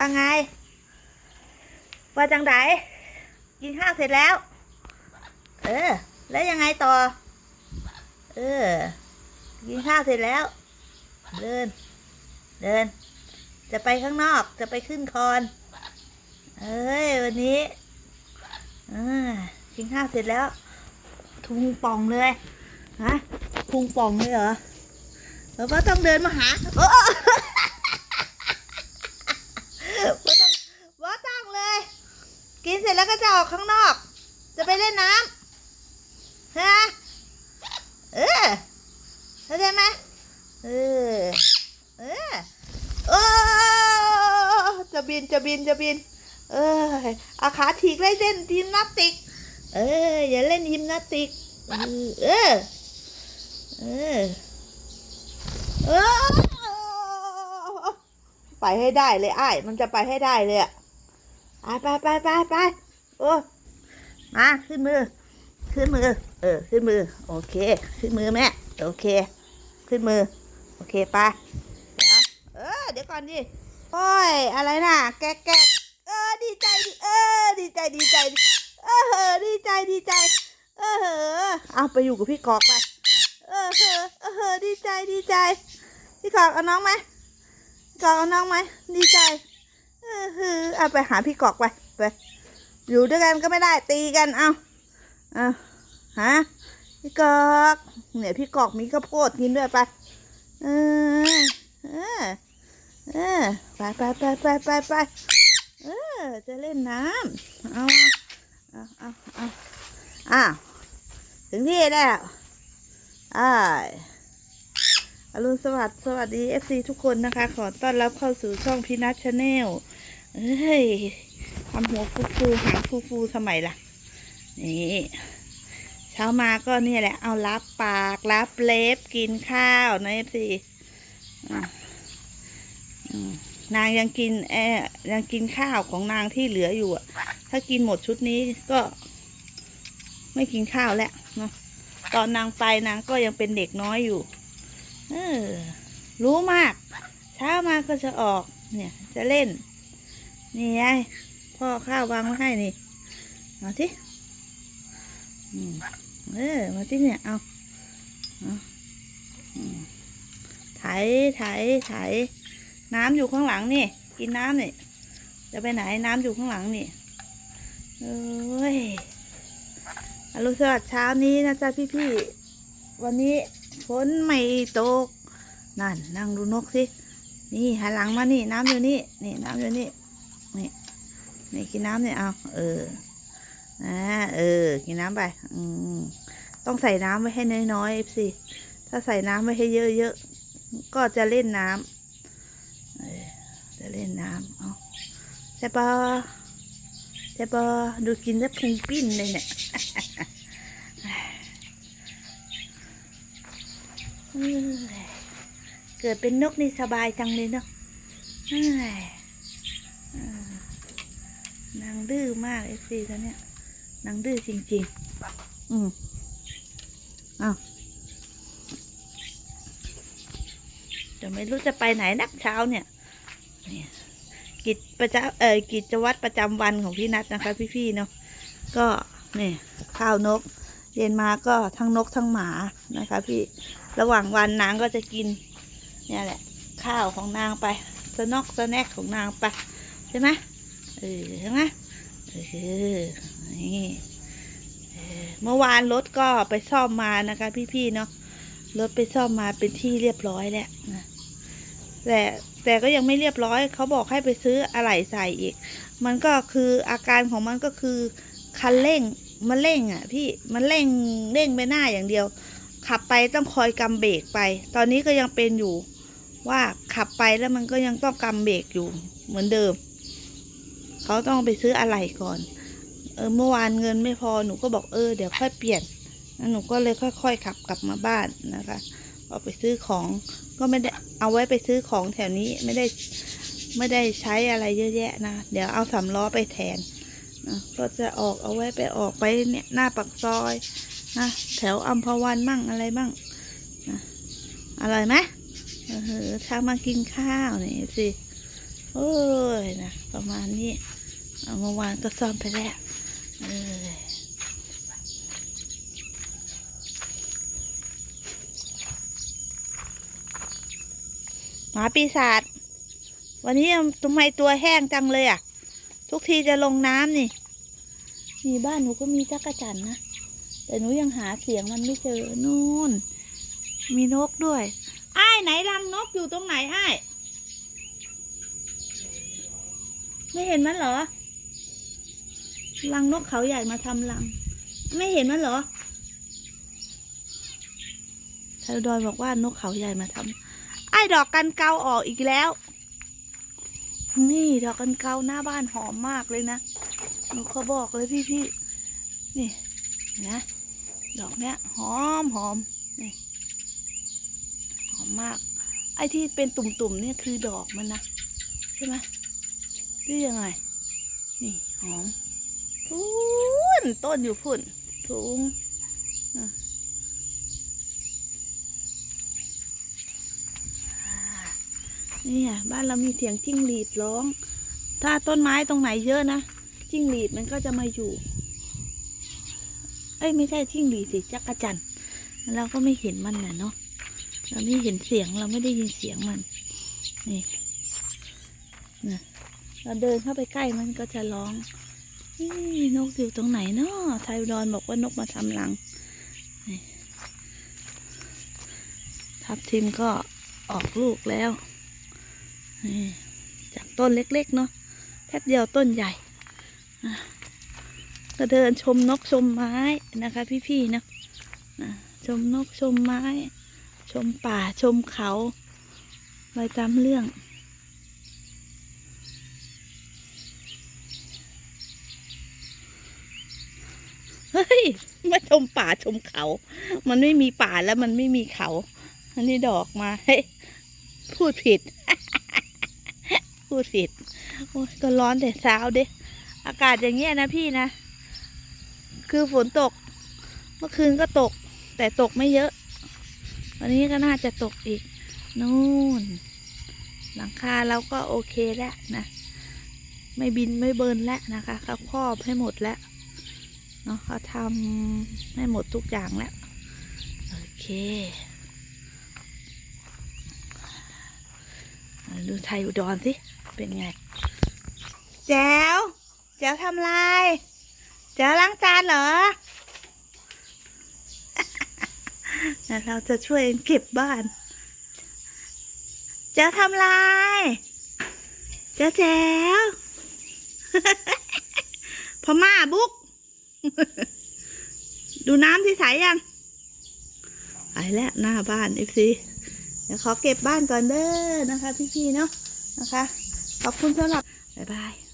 ว่าไง ว่าจังไดกินข้าวเสร็จแล้ว เออ แล้วยังไงต่อ เออ กินข้าวเสร็จแล้ว เดิน เดิน จะไปข้างนอก จะไปขึ้นคอน เอ้ย วันนี้อ่ากินข้าวเสร็จแล้ว ทุงป่องเลย ฮะ ทุงป่องเลยเหรอ แล้วก็ต้องเดินมาหาโอ้ ว่าต้องว่าต้องเลย กิ นเสร็จแล้วก็จะออกข้างนอก จะไปเล่นน้ำฮะเออเข้าใจไหมเออเออโอ้จะบินจะบินจะบิน เอออาขาถีกไล่เล่นยิมนาสติก เอออย่าเล่นยิมนาสติก เออเออเออไปให้ได้เลยไอ้มันจะไปให้ได้เลยอะ ไปไปไปไปไปโอ้มาขึ้นมือ ขึ้นมือ เออ ขึ้นมือ โอเค ขึ้นมือแม่ โอเค ขึ้นมือ โอเคไปเดี๋ยวเออ เดี๋ยวก่อนดิ โอ้ย อะไรน่ะ แกะแกะเออ ดีใจดิ เออ ดีใจ ดีใจ เออ ดีใจ ดีใจ เออ เอเอาไปอยู่กับพี่กอกไป เออเอเออ ดีใจ ดีใจ พี่กอกเอาน้องไหมกอกเอาน้องไหม ดีใจ เออฮือเอาไปหาพี่กอกไปไป อยู่ด้วยกันก็ไม่ได้ตีกันเอาเอาฮะพี่กอกเนี่ยพี่กอกมีข้าวโพดกินด้วยไปเออเออเออไปไปไปไปไปไปเออจะเล่นน้ำเอาเอาเอาเอาอ้าวถึงที่แล้วอ้ายอรุณสวัสดิ์สวัสดี FC ทุกคนนะคะ ขอต้อนรับเข้าสู่ช่องพีนัทชาแนล เอ้ยทำหัวฟูฟูๆหางฟูฟูๆทำไมล่ะ นี่เช้ามาก็เนี่ยแหละ เอารับปากรับเล็บกินข้าวนะเอฟซีนางยังกินแอยังกินข้าวของนางที่เหลืออยู่อะถ้ากินหมดชุดนี้ก็ ไม่กินข้าวแล้วเนาะตอนนางไปนางก็ยังเป็นเด็กน้อยอยู่เออรู้มาก เช้ามาก็จะออก เนี่ย จะเล่น นี่ไงพ่อข้าววางไว้ให้นี่ เอาที่เออ มาที่เนี่ย เอาเอาอืมไถไถไถน้ำอยู่ข้างหลังนี่ กินน้ำนี่ จะไปไหนน้ำอยู่ข้างหลังนี่เอ้ยอรุณสวัสดิ์เช้านี้นะจ๊ะพี่ๆ วันนี้ฝนไม่ตก นั่นนั่งดูนกสิ นี่หันหลังมานี่ น้ำอยู่นี่ นี่น้ำอยู่นี่ นี่นี่กินน้ำเนี่ยเอาเอออ่าเออ กินน้ำไป อืมต้องใส่น้ำไว้ให้น้อยๆสิถ้าใส่น้ำไว้ให้เยอะๆก็จะเล่นน้ำจะเล่นน้ำเอาใช่ปะใช่ปะดูกินแล้วพุงปิ้นเลยเนี่ยเกิดเป็นนกนี่สบายจังเลยเนาะ ดื้อมากเอฟซีตัวเนี้ยนางดื้อจริง ๆ อืมอ้าวเดี๋ยวไม่รู้จะไปไหนนักเช้าเนี่ยเนี่ยกิจประจำเอ่อกิจวัตรประจำวันของพี่นัทนะคะ พี่ๆเนาะก็เนี่ยข้าวนก เย็นมาก็ทั้งนกทั้งหมานะคะ พี่ระหว่างวันนางก็จะกิน เนี่ยแหละ ข้าวของนางไปสนอกสแน็คของนางไปใช่ไหมเออใช่ไหมเออ นี่เออเมื่อวานรถก็ไปซ่อมมานะคะ พี่ๆเนาะรถไปซ่อมมาเป็นที่เรียบร้อยแล้วนะแต่แต่ก็ยังไม่เรียบร้อยเขาบอกให้ไปซื้ออะไหล่ใส่อีก มันก็คืออาการของมันก็คือคันเร่งมันเร่งอะ พี่มันเร่งเร่งไปหน้าอย่างเดียว ขับไปต้องคอยกำเบรกไป ตอนนี้ก็ยังเป็นอยู่ ว่าขับไปแล้วมันก็ยังต้องกำเบรกอยู่เหมือนเดิม เขาต้องไปซื้ออะไรก่อน เออเมื่อวานเงินไม่พอหนูก็บอกเออเดี๋ยวค่อยเปลี่ยนหนูก็เลยค่อย ๆ ขับกลับมาบ้านนะคะออกไปซื้อของก็ไม่ได้เอาไว้ไปซื้อของแถวนี้ไม่ได้ไม่ได้ใช้อะไรเยอะแยะนะ เดี๋ยวเอาสามล้อไปแทนนะก็จะออกเอาไว้ไปออกไปเนี่ยหน้าปักซอยนะแถวอัมพวันมั่งอะไรมั่งนะอร่อยไหมเออเช้ามากินข้าวนี่สิโอ้ยนะประมาณนี้ เมื่อวานก็ซ่อมไปแล้วเออหมาปีศาจวันนี้ทำไมตัวแห้งจังเลยอะ ทุกทีจะลงน้ำนี่มีบ้านหนูก็มีจักระจันนะ แต่หนูยังหาเสียงมันไม่เจอนู่น มีนกด้วยไอ้ไหนรังนกอยู่ตรงไหนไอ้ไม่เห็นมันเหรอ รังนกเขาใหญ่มาทำรัง ไม่เห็นมันเหรอชายดอยบอกว่านกเขาใหญ่มาทำไอ้ดอกกันเกาออกอีกแล้ว นี่ดอกกันเกาหน้าบ้านหอมมากเลยนะหนูเขาบอกเลยพี่พี่นี่นะดอกเนี้ยหอมหอมนี่หอมมาก ไอ้ที่เป็นตุ่มๆเนี่ยคือดอกมันนะใช่ไหมหรือยังไงนี่หอม พุ่นต้นอยู่พุ่นถุงนี่อะบ้านเรามีเสียงจิ้งหรีดร้อง ถ้าต้นไม้ตรงไหนเยอะนะจิ้งหรีดมันก็จะมาอยู่ เอ้ยไม่ใช่จิ้งหรีดสิจักรจันเราก็ไม่เห็นมันน่ะเนาะเราไม่เห็นเสียงเราไม่ได้ยินเสียงมันนี่นะเราเดินเข้าไปใกล้มันก็จะร้อง นี่นกอยู่ตรงไหนเนาะไทยอุดอนบอกว่านกมาทำรังทับทิมก็ออกลูกแล้ว จากต้นเล็กๆเนาะแป๊บเดียวต้นใหญ่ ก็เดินชมนกชมไม้นะคะพี่ๆนะนะชมนกชมไม้ ชมป่าชมเขาไปตามเรื่อง ฮ้ยม่ชมป่าชมเขา มันไม่มีป่าแล้วมันไม่มีเขา อันนี้ดอกมาเฮ้ยพูดผิด พูดผิด โอ้ยก็ร้อนแต่เช้าเด้อากาศอย่างเงี้ยนะพี่นะ คือฝนตก เมื่อคืนก็ตก แต่ตกไม่เยอะ วันนี้ก็น่าจะตกอีก นู่น หลังคาเราก็โอเคแล้วนะ ไม่บินไม่เบิร์นแล้วนะคะเขาครอบให้หมดแล้ว เนาะเขาทำให้หมดทุกอย่างแล้ว โอเคดูไทยอุดรสิ เป็นไง แจ๋ว แจ๋วทำลาย แจ๋วล้างจานเหรอ เราจะช่วยเก็บบ้าน แจ๋วทำลายแจ๋วแจ๋วพม่าบุก ดูน้ำที่ใสยังไปแล้วหน้าบ้านเอฟซีเดี๋ยวขอเก็บบ้านก่อนเด้อนะคะ พี่ๆเนาะนะคะ ขอบคุณสำหรับ บ๊ายบาย